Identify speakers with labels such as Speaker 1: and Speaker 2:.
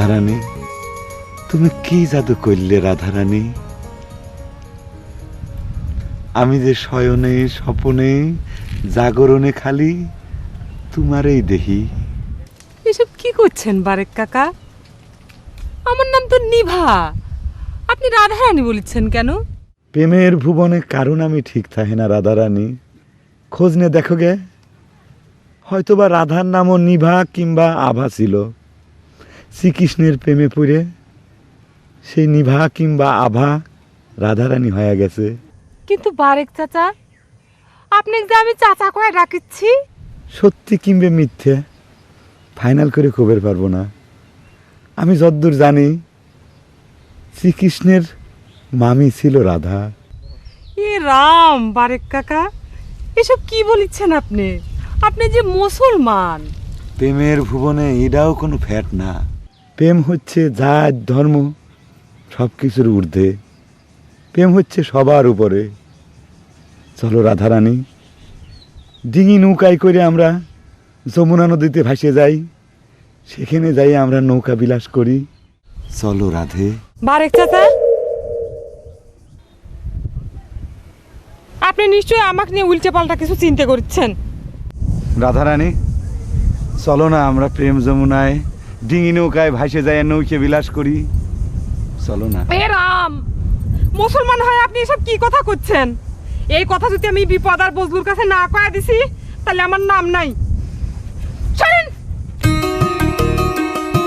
Speaker 1: রাধারানী তুমি কি জাদু করলে রাধারানী? আমি যে শয়নে স্বপনে জাগরণে খালি তোমারই দেহি।
Speaker 2: এসব কি করছেন বারেক কাকা? আমার নাম তো নিভা। আপনি রাধারানী বলেছেন কেন?
Speaker 1: প্রেমের ভুবনে কারণ আমি ঠিক থাকে না রাধারানী। খোঁজ নে দেখো গে। হয়তোবা রাধার নামও নিভা কিংবা আভা ছিল। শ্রীকৃষ্ণের প্রেমে পড়ে সেই নিভা কিংবা আভা রাধারানী হয়ে গেছে।
Speaker 2: কিন্তু বারেক চাচা আপনি যে আমি চাচা কয়ে ডাকিচ্ছি?
Speaker 1: সত্যি কিংবে মিথ্যে ফাইনাল করে খবর পারব না। আমি যদ্দূর জানি শ্রীকৃষ্ণের মামি ছিল রাধা।
Speaker 2: এ রাম বারেক কাকা এসব কি বলিচ্ছেন আপনি? আপনি যে মুসলমান
Speaker 1: প্রেমের ভুবনে এটাও কোনো ফ্যাট না। প্রেম হচ্ছে জাত ধর্ম সব কিছুর ঊর্ধ্বে। প্রেম হচ্ছে সবার উপরে। চলো রাধারানী ডিঙি নৌকায় করে আমরা যমুনা নদীতে ভাসে যাই। সেখানে যাই আমরা নৌকা বিলাস করি। চলো রাধে।
Speaker 2: বারেক চাচা। আপনি নিশ্চয়ই আমাকে নিয়ে উল্টে পাল্টা কিছু চিন্তা করছেন।
Speaker 1: রাধারানী চলো না আমরা প্রেম যমুনায় ডিঙি নৌকায় ভাসে যায় নৌকে বিলাস করি। চলো না।
Speaker 2: এ রাম মুসলমান হয়ে আপনি এসব কি কথা করছেন? এই কথা যদি আমি বিপদ আর বজলুর কাছে না কয়া দিছি, তাহলে আমার নাম নাই।